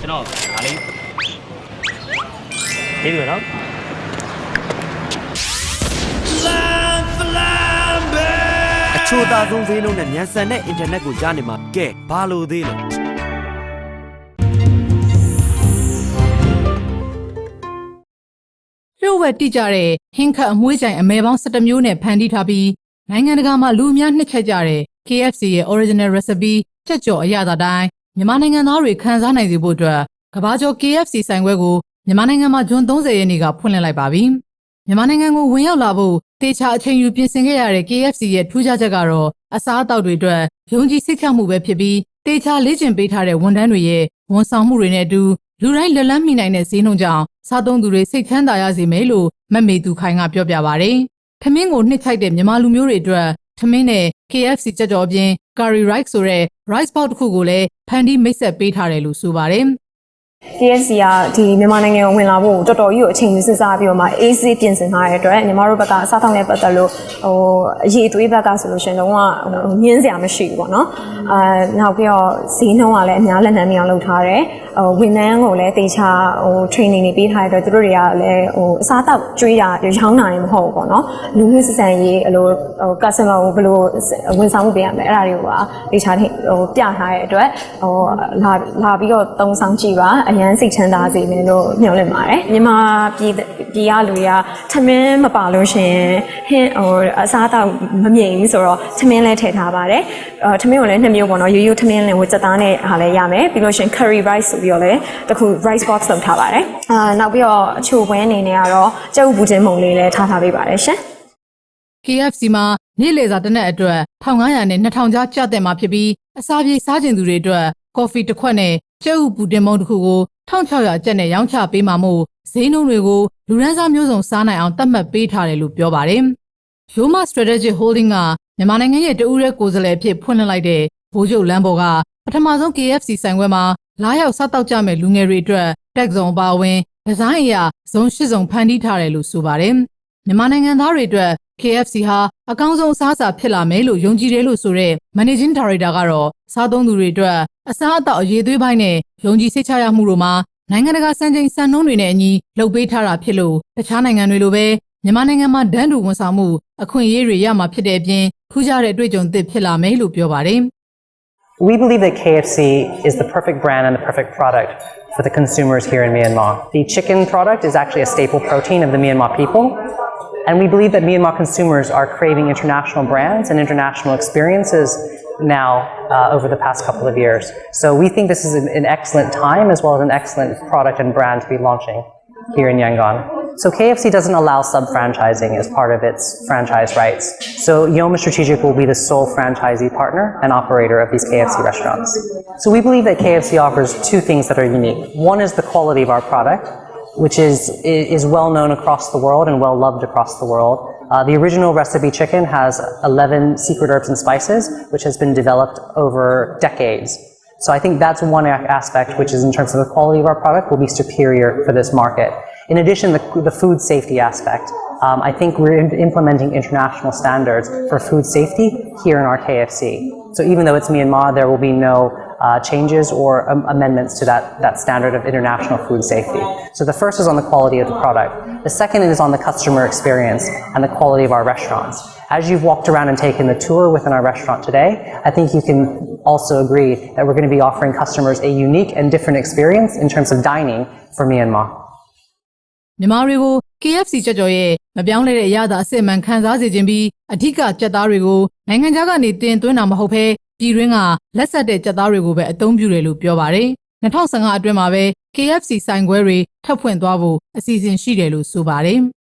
ကျွန်တော်ဒါလေးဒီလိုနော် အချိုသာဆုံးဈေးနှုန်းနဲ့မြန်ဆန်တဲ့အင်တာနက်ကိုကြားနေမှာကဲဘာလို့သေးလဲလျှို့ဝှက်တိကျတဲ့ဟင်းခတ်အမွှေးကြိုင်အမဲပေါင်း17မျိုးနဲ့ဖန်တီးထားပြီးနိုင်ငံတကာမှာလူအများနှစ်ချက်ကြတဲ့ KFC ရဲ့ original recipe ချက်ကြော်အရသာတိုင်း မြန်မာနိုင်ငံသားတွေခံစားနိုင်စေဖို့အတွက်ကဘာကျော် KFC ဆိုင်ခွဲကိုမြန်မာနိုင်ငံမှာဇွန်30ရက်နေ့ကဖွင့်လှစ်လိုက်ပါပြီ။မြန်မာနိုင်ငံကိုဝင်ရောက်လာဖို့တေချာအချိန်ယူပြင်ဆင်ခဲ့ရတဲ့ KFC ရဲ့ထူးခြားချက်ကတော့အစားအသောက်တွေအတွက်ယုံကြည်စိတ်ချမှုပဲဖြစ်ပြီးတေချာလေ့ကျင့်ပေးထားတဲ့ဝန်ထမ်းတွေရဲ့ဝန်ဆောင်မှုတွေနဲ့အတူလူတိုင်းလက်လန်းမိနိုင်တဲ့ဈေးနှုန်းကြောင့်စားသုံးသူတွေစိတ်ချမ်းသာရစေမယ်လို့မတ်မေသူခိုင်ကပြောပြပါဗျ။ထမင်းကိုနှစ်ချိုက်တဲ့မြန်မာလူမျိုးတွေအတွက် ထမင်းနဲ့ KFC ကြက်ကြော်အပြင် Curry Rice ဆိုတဲ့ rice box တစ်ခုကိုလည်းဖန်တီးမိတ်ဆက်ပေးထားတယ်လို့ဆိုပါတယ်။ KFC ကဒီမြန်မာနိုင်ငံကိုဝင်လာဖို့တော်တော်ကြီးကိုအချိန်ကြီးစဉ်းစားပြီးတော့မှ AC ပြင်ဆင်ထားတဲ့အတွက်ညီမတို့ဘက်ကအစားတောင်းနဲ့ပတ်သက်လို့ဟိုအရေးအသွေးဘက်ကဆိုလို့ရှိရင်တော့ဟိုညင်းစရာမရှိဘူးပေါ့နော်အာနောက်ပြီးတော့ဈေးနှုန်းကလည်းအများလက်နက်မြောင်လုပ်ထားတယ်ဟိုဝန်ထမ်းကိုလည်းတေချာဟို training တွေပေးထားတဲ့အတွက်သူတို့တွေကလည်းဟိုအစားတောက်ကျွေးတာရောင်းတာနေမဟုတ်ဘူးပေါ့နော်လူမှုစစံရေးအလိုဟို customer ကိုဘယ်လိုဝန်ဆောင်မှုပေးရမလဲအဲ့ဒါတွေကိုပါတေချာဟိုပြထားတဲ့အတွက်ဟိုလာလာပြီးတော့သုံးဆောင်ကြည့်ပါအရန်စိတ်ချမ်းသာစေမယ်လို့ညွှန်လင့်ပါတယ်မြန်မာပြည်ပြည်ရလူတွေကထမင်းမပါလို့ရှရင်ဟင်းဟိုအစားတောက်မမြင်ဘူးဆိုတော့ထမင်းလည်းထည့်ထားပါတယ်အဲထမင်းကိုလည်းနှစ်မျိုးပေါ့နော်ရိုးရိုးထမင်းလည်းဝစက်သားနဲ့ဟာလည်းရမယ်ပြီးလို့ရှရင် curry rice ဆိုပြီးတော့လည်းတခု rice box လုပ်ထားပါတယ်အာနောက်ပြီးတော့အချိုပွဲအနေနဲ့ကတော့ကြက်ဥပူချင်းမုံလေးလည်းထားထားပေးပါတယ်ရှင် KFC မှာနေ့လည်စာတစ်နက်အတွက်1500နဲ့2000ကျားကျတဲ့မှာဖြစ်ပြီးအစာပြေစားကျင်သူတွေအတွက် ကော်ဖီတစ်ခွက်နဲ့ကျဲဥပူတင်မုံတစ်ခုကို1600ကျပ်နဲ့ရောင်းချပေးမှာမို့ဈေးနှုန်းတွေကိုလူရန်စားမျိုးစုံစားနိုင်အောင်သတ်မှတ်ပေးထားတယ်လို့ပြောပါတယ်။ Yoma Strategic Holding ကမြန်မာနိုင်ငံရဲ့တဦးရဲကိုယ်စားလှယ်အဖြစ်ဖွင့်လှစ်လိုက်တဲ့ဘိုးချုပ်လမ်းပေါ်ကပထမဆုံး KFC ဆိုင်ခွဲမှာလာရောက်စားတောက်ကြမဲ့လူငယ်တွေအတွက်တက်ဇုံအပါအဝင်ဒီဇိုင်းအရာဇုံရှစ်ဇုံဖန်တီးထားတယ်လို့ဆိုပါတယ်။မြန်မာနိုင်ငံသားတွေအတွက် KFC ဟာအကောင်းဆုံးအစားအစာဖြစ်လာမယ်လို့ယုံကြည်တယ်လို့ဆိုတဲ့ Managing Director ကတော့စားသုံးသူတွေအတွက်အစားအသောက်အရေးသွေးပိုင်းနဲ့ယုံကြည်စိတ်ချရမှုတို့မှာနိုင်ငံတကာစံချိန်စံနှုန်းတွေနဲ့အညီလှုပ်ပေးထားတာဖြစ်လို့တခြားနိုင်ငံတွေလိုပဲမြန်မာနိုင်ငံမှာဒန်းတူဝန်ဆောင်မှုအခွင့်အရေးတွေရမှာဖြစ်တဲ့အပြင်ထူးခြားတဲ့အတွေ့အကြုံသစ်ဖြစ်လာမယ်လို့ပြောပါတယ် We believe that KFC is the perfect brand and the perfect product for the consumers here in Myanmar. The chicken product is actually a staple protein of the Myanmar people. And we believe that Myanmar consumers are craving international brands and international experiences now uh, over the past couple of years. So we think this is an, an excellent time as well as an excellent product and brand to be launching here in Yangon. So KFC doesn't allow sub-franchising as part of its franchise rights. So Yoma Strategic will be the sole franchisee partner and operator of these KFC restaurants. So we believe that KFC offers two things that are unique. One is the quality of our product, which is, is well known across the world and well loved across the world. Uh, the original recipe chicken has 11 secret herbs and spices, which has been developed over decades. So I think that's one aspect, which is in terms of the quality of our product, will be superior for this market. In addition, the, the food safety aspect. Um, I think we're im- implementing international standards for food safety here in our KFC. So even though it's Myanmar, there will be no uh, changes or um, amendments to that, that standard of international food safety. So the first is on the quality of the product. The second is on the customer experience and the quality of our restaurants. As you've walked around and taken the tour within our restaurant today, I think you can also agree that we're going to be offering customers a unique and different experience in terms of dining for Myanmar. မြန်မာတွေကို KFC ကြက်ကြော်ရဲ့မပြောင်းလဲတဲ့အရသာအစစ်အမှန်ခံစားစေခြင်းပြီးအထက်ကကြက်သားတွေကိုနိုင်ငံခြားကနေတင်သွင်းတာမဟုတ်ဘဲ ပြည်တွင်းကလက်ဆက်တဲ့ကြက်သားတွေကိုပဲအသုံးပြုတယ်လို့ပြောပါတယ်။2015အတွင်းမှာပဲ KFC ဆိုင်ခွဲတွေထပ်ဖွင့်သွားဖို့အစီအစဉ်ရှိတယ်လို့ဆိုပါတယ်။